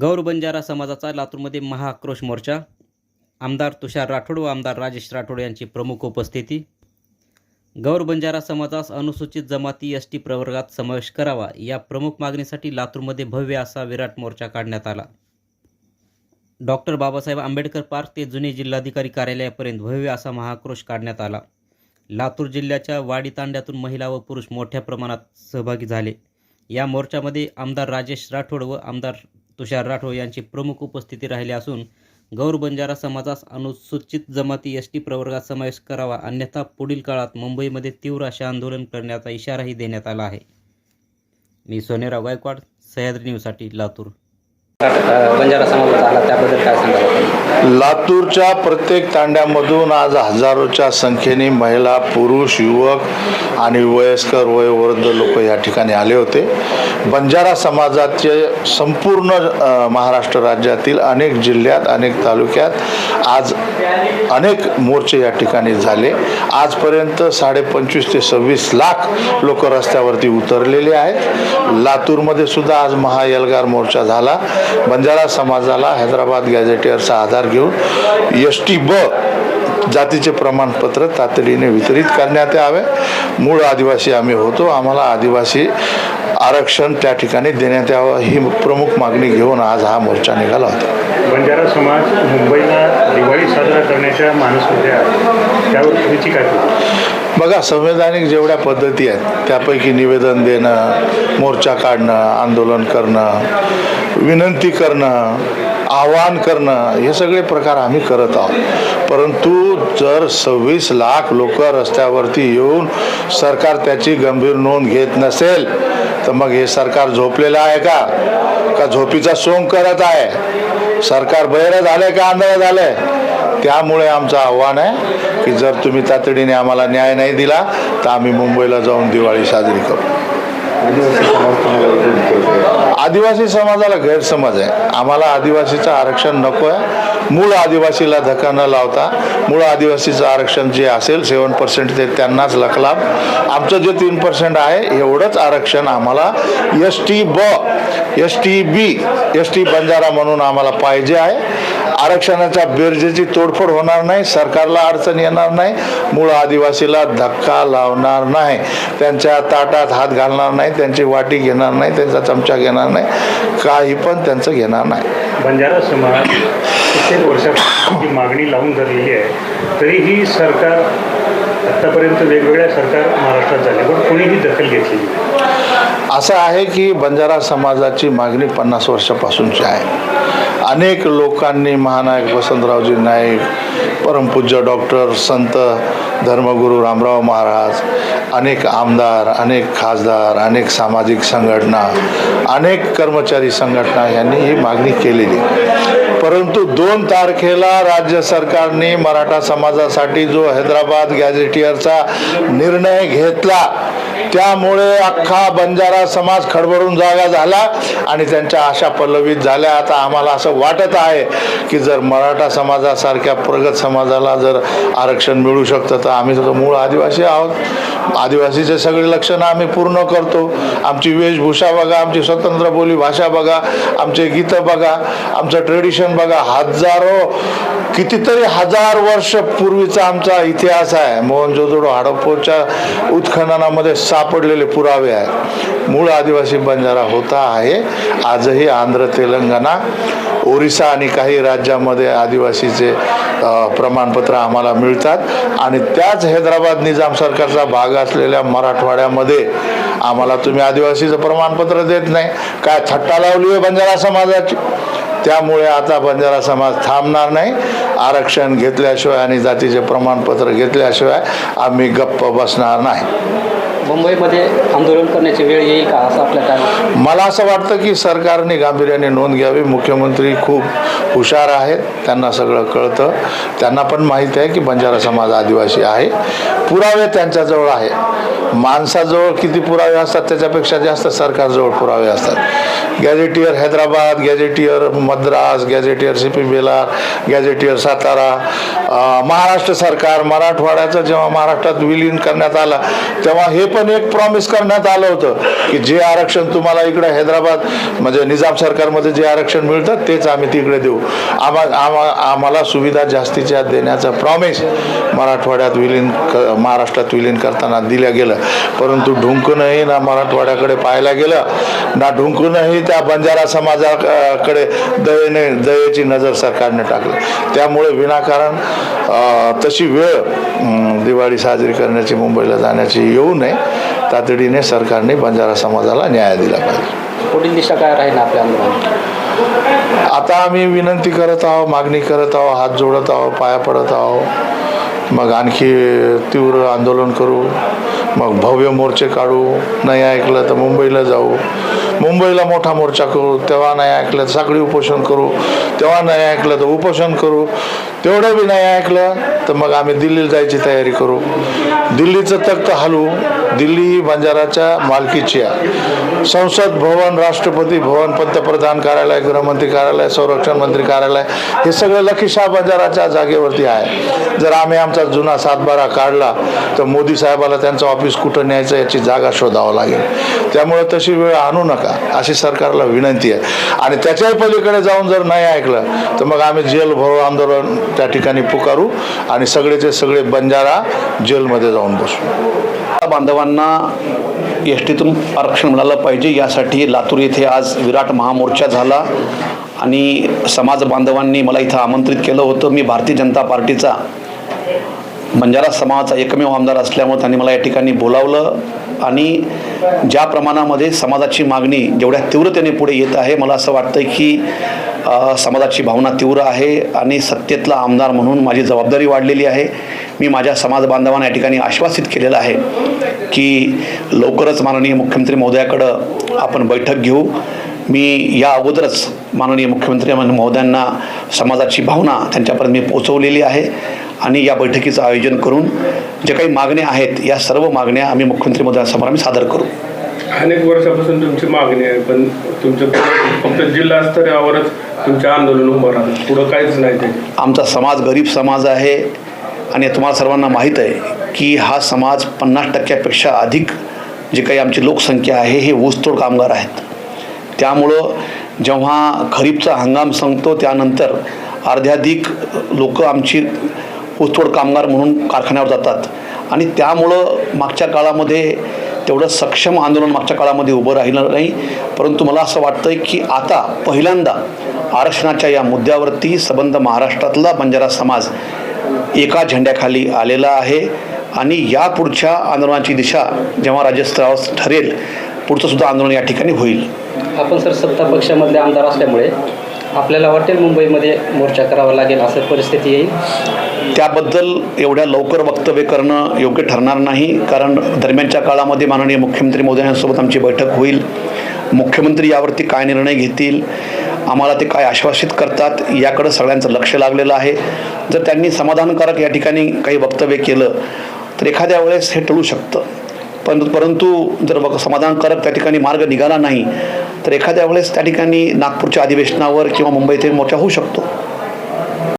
गौर बंजारा समाजाचा लातूरमध्ये महाआक्रोश मोर्चा. आमदार तुषार राठोड व आमदार राजेश राठोड यांची प्रमुख उपस्थिती. गौर बंजारा समाजास अनुसूचित जमाती एस टी प्रवर्गात समावेश करावा या प्रमुख मागणीसाठी लातूरमध्ये भव्य असा विराट मोर्चा काढण्यात आला. डॉक्टर बाबासाहेब आंबेडकर पार्क ते जुने जिल्हाधिकारी कार्यालयापर्यंत भव्य असा महाआक्रोश काढण्यात आला. लातूर जिल्ह्याच्या वाडी तांड्यातून महिला व पुरुष मोठ्या प्रमाणात सहभागी झाले. या मोर्चामध्ये आमदार राजेश राठोड व आमदार तुषार राठोड यांची प्रमुख उपस्थिती राहिली असून गौर बंजारा समाजास अनुसूचित जमाती एस टी प्रवर्गात समावेश करावा अन्यथा पुढील काळात मुंबईमध्ये तीव्र असे आंदोलन करण्याचा इशाराही देण्यात आला आहे. मी सोनेराव गायकवाड सह्याद्री न्यूजसाठी लातूर. बंजारा समाजाचा आला त्याबद्दल काय लातूरच्या प्रत्येक तांड्यामधून आज हजारोच्या संख्येने महिला पुरुष युवक आणि वयस्कर वयोवृद्ध लोक या ठिकाणी आले होते. बंजारा समाजाचे संपूर्ण महाराष्ट्र राज्यातील अनेक जिल्ह्यात अनेक तालुक्यात आज अनेक मोर्चे या ठिकाणी झाले. आजपर्यंत साडेपंचवीस ते सव्वीस लाख लोक रस्त्यावरती उतरलेले आहेत. लातूरमध्ये सुद्धा आज महायलगार मोर्चा झाला. बंजारा समाजाला हैदराबाद गॅझेटियरचा आधार घेऊन एस टी ब जातीचे प्रमाणपत्र तातडीने वितरित करण्यात यावे. मूळ आदिवासी आम्ही होतो. आम्हाला आदिवासी आरक्षण त्या ठिकाणी देण्यात यावं. ही प्रमुख मागणी घेऊन आज हा मोर्चा निघाला होता. बंजारा समाज मुंबईला दिवाळी साजरा करण्याच्या मानसमध्ये त्यावर काय बघा संवैधानिक जेवढ्या पद्धती आहेत त्यापैकी निवेदन देणं मोर्चा काढणं आंदोलन करणं विनंती करणं आवाहन करणं हे सगळे प्रकार आम्ही करत आहोत. परंतु जर सव्वीस लाख लोक रस्त्यावरती येऊन सरकार त्याची गंभीर नोंद घेत नसेल तर मग हे सरकार झोपलेलं आहे का? का झोपीचा सोंग करत आहे? सरकार बहिरं झालंय का आंधळं आहे त्यामुळे आमचं आव्हान आहे की जर तुम्ही तातडीने आम्हाला न्याय नाही दिला तर आम्ही मुंबईला जाऊन दिवाळी साजरी करू. आदिवासी समाजाला गैरसमज आहे. आम्हाला आदिवासीचं आरक्षण नको आहे. मूळ आदिवासीला धक्का न लावता मूळ आदिवासीचं आरक्षण जे असेल सेवन पर्सेंट ते त्यांनाच लखलाभ आमचं जे तीन पर्सेंट आहे एवढंच आरक्षण आम्हाला S T B S T B S T Banjara म्हणून आम्हाला पाहिजे आहे. आरक्षणाच्या बेरजेची तोडफोड होणार नाही सरकारला अडचण येणार नाही मूळ आदिवासीला धक्का लावणार नाही. त्यांच्या ताटात हात घालणार नाही त्यांची वाटी घेणार नाही त्यांचा चमचा घेणार नाही काही पण त्यांचं घेणार नाही. बंजारा समाज कित्येक वर्षापासून मागणी लावून धरलेली आहे तरीही सरकार आत्तापर्यंत वेगवेगळ्या सरकार महाराष्ट्रात झाले पण कोणीही दखल घेतलेली नाही. असं आहे की बंजारा समाजाची मागणी पन्नास वर्षापासूनची आहे. अनेक लोकांनी महानायक वसंतरावजी नाईक परमपूज्य डॉक्टर संत धर्मगुरू रामराव महाराज अनेक आमदार अनेक खासदार अनेक सामाजिक संघटना अनेक कर्मचारी संघटना यांनी ही मागणी केलेली. परंतु दोन तारखेला राज्य सरकारने मराठा समाजासाठी जो हैदराबाद गॅझेटियरचा निर्णय घेतला त्यामुळे अख्खा बंजारा समाज खडबडून जागा झाला आणि त्यांच्या आशा पल्लवित झाल्या. आता आम्हाला असं वाटत आहे की जर मराठा समाजासारख्या प्रगत समाजाला जर आरक्षण मिळू शकतं तर आम्ही तर मूळ आदिवासी आहोत. आदिवासीचे सगळे लक्षणं आम्ही पूर्ण करतो. आमची वेशभूषा बघा आमची स्वतंत्र बोली भाषा बघा आमचे गीतं बघा आमचं ट्रेडिशन बघा. हजारो कितीतरी हजार वर्ष पूर्वीचा आमचा इतिहास आहे. मोहनजोदडो हडप्पोच्या उत्खननामध्ये सापडलेले पुरावे आहे मूळ आदिवासी बंजारा होता आहे. आजही आंध्र तेलंगणा ओरिसा आणि काही राज्यामध्ये आदिवासीचे प्रमाणपत्र आम्हाला मिळतात. आणि त्याच हैदराबाद निजाम सरकारचा भाग असलेल्या मराठवाड्यामध्ये आम्हाला तुम्ही आदिवासीचं प्रमाणपत्र देत नाही. काय थट्टा लावली आहे बंजारा समाजाची? त्यामुळे आता बंजारा समाज थांबणार नाही. आरक्षण घेतल्याशिवाय आणि जातीचे प्रमाणपत्र घेतल्याशिवाय आम्ही गप्प बसणार नाही. मुंबईमध्ये आंदोलन करण्याची वेळ येईल का? असं आपल्या काय मला असं वाटतं की सरकारने गांभीर्याने नोंद घ्यावी. मुख्यमंत्री खूप हुशार आहेत. त्यांना सगळं कळतं. त्यांना पण माहीत आहे की बंजारा समाज आदिवासी आहे. पुरावे त्यांच्याजवळ आहे. माणसाजवळ किती पुरावे असतात त्याच्यापेक्षा जास्त सरकारजवळ पुरावे असतात. Gazetteer Hyderabad gazetteer Madras gazetteer C P Berar gazetteer Satara Maharashtra सरकार मराठवाड्याचं जेव्हा महाराष्ट्रात विलीन करण्यात आलं तेव्हा हे पण एक प्रॉमिस करण्यात आलं होतं की जे आरक्षण तुम्हाला इकडे हैदराबाद म्हणजे निजाम सरकारमध्ये जे आरक्षण मिळतं तेच आम्ही तिकडे देऊ. आम्हा आम्हा आम्हाला सुविधा जास्तीच्या देण्याचं प्रॉमिस मराठवाड्यात विलीन क महाराष्ट्रात विलीन करताना दिलं गेलं. परंतु ढुंकूनही ना मराठवाड्याकडे पाहायला गेलं ना ढुंकूनही त्या बंजारा समाजाकडे दयेने दयेची नजर सरकारने टाकली. त्यामुळे विनाकारण तशी वेळ दिवाळी साजरी करण्याची मुंबईला जाण्याची येऊ नये तातडीने सरकारने बंजारा समाजाला न्याय दिला पाहिजे. पुढील दिशा काय राहील आपल्या आता आम्ही विनंती करत आहोत मागणी करत आहोत हात जोडत आहोत पाया पडत आहोत. मग आणखी तीव्र आंदोलन करू मग भव्य मोर्चे काढू नाही ऐकलं तर मुंबईला जाऊ. मुंबईला मोठा मोर्चा करू तेव्हा नाही ऐकलं तर साखळी उपोषण करू तेव्हा नाही ऐकलं तर उपोषण करू तेवढं बी नाही ऐकलं तर मग आम्ही दिल्लीला जायची तयारी करू. दिल्लीचं तख्त हलवू दिल्ली ही बंजाराच्या मालकीची आहे. संसद भवन राष्ट्रपती भवन पंतप्रधान कार्यालय गृहमंत्री कार्यालय संरक्षण मंत्री कार्यालय हे सगळं लखीशाह बंजाराच्या जागेवरती आहे. जर आम्ही आमचं जुना सातबारा काढला तर मोदी साहेबाला त्यांचं ऑफिस कुठं न्यायचं याची जागा शोधावं लागेल. त्यामुळे तशी वेळ आणू नका अशी सरकारला विनंती आहे. आणि त्याच्याही पलीकडे जाऊन जर नाही ऐकलं तर मग आम्ही जेल भरो आंदोलन त्या ठिकाणी पुकारू आणि सगळेचे सगळे बंजारा जेलमध्ये जाऊन बसू. बांधवांना एस टीतून आरक्षण मिळालं पाहिजे यासाठी लातूर येथे आज विराट महामोर्चा झाला. आणि समाज बांधवांनी मला इथं आमंत्रित केलं होतं. मी भारतीय जनता पार्टीचा बंजारा समाजाचा एकमेव आमदार असल्यामुळे त्यांनी मला या ठिकाणी बोलावलं आणि ज्या प्रमाणामध्ये समाजाची मागणी जेवढ्या तीव्रतेने पुढे येत आहे मला असं वाटतं की समाजाची भावना तीव्र आहे आणि सत्तेतला आमदार म्हणून माझी जबाबदारी वाढलेली आहे. मी माझ्या समाज बांधवांना या ठिकाणी आश्वासित केलेलं आहे की लवकरच माननीय मुख्यमंत्री महोदयाकडं आपण बैठक घेऊ. मी या अगोदरच माननीय मुख्यमंत्री महोदयांना समाजाची भावना त्यांच्यापर्यंत मी पोचवलेली आहे. आणि या बैठकीचं आयोजन करून जे काही मागण्या आहेत या सर्व मागण्या आम्ही मुख्यमंत्री महोदयांसमोर आम्ही सादर करू. अनेक वर्षापासून तुमची मागणी आहे पण तुमचं फक्त जिल्हा स्तरावरच तुमचे आंदोलन उभं राहतं. पुढं काहीच नाही ते. आमचा समाज गरीब समाज आहे आणि तुम्हाला सर्वांना माहीत आहे की हा समाज पन्नास टक्क्यापेक्षा अधिक जे काही आमची लोकसंख्या आहे हे ऊसतोड कामगार आहेत. त्यामुळं जेव्हा खरीपचा हंगाम संपतो त्यानंतर अर्ध्याधिक लोक आमची ऊसतोड कामगार म्हणून कारखान्यावर जातात. आणि त्यामुळं मागच्या काळामध्ये तेवढं सक्षम आंदोलन मागच्या काळामध्ये उभं राहिलं नाही. परंतु मला असं वाटतं की आता पहिल्यांदा आरक्षणाच्या या मुद्द्यावरती सबंध महाराष्ट्रातला बंजारा समाज एका झेंड्याखाली आलेला आहे. आणि यापुढच्या आंदोलनाची दिशा जेव्हा राज्यस्तरावर ठरेल पुढचं सुद्धा आंदोलन या ठिकाणी होईल. आपण सर सत्ता पक्षामधले आमदार असल्यामुळे आपल्याला वाटेल मुंबईमध्ये मोर्चा करावा लागेल असं परिस्थिती येईल. त्याबद्दल एवढ्या लवकर वक्तव्य करणं योग्य ठरणार नाही. कारण दरम्यानच्या काळामध्ये माननीय मुख्यमंत्री मोदयांसोबत आमची बैठक होईल. मुख्यमंत्री यावरती काय निर्णय घेतील आम्हाला ते काय आश्वासित करतात याकडं सगळ्यांचं लक्ष लागलेलं आहे. जर त्यांनी समाधानकारक या ठिकाणी काही वक्तव्य केलं तर एखाद्या वेळेस हे टळू शकतं. परंतु परंतु जर समाधानकारक त्या ठिकाणी मार्ग निघाला नाही तर एखाद्या वेळेस त्या ठिकाणी नागपूरच्या अधिवेशनावर किंवा मुंबईत मोर्चा होऊ शकतो.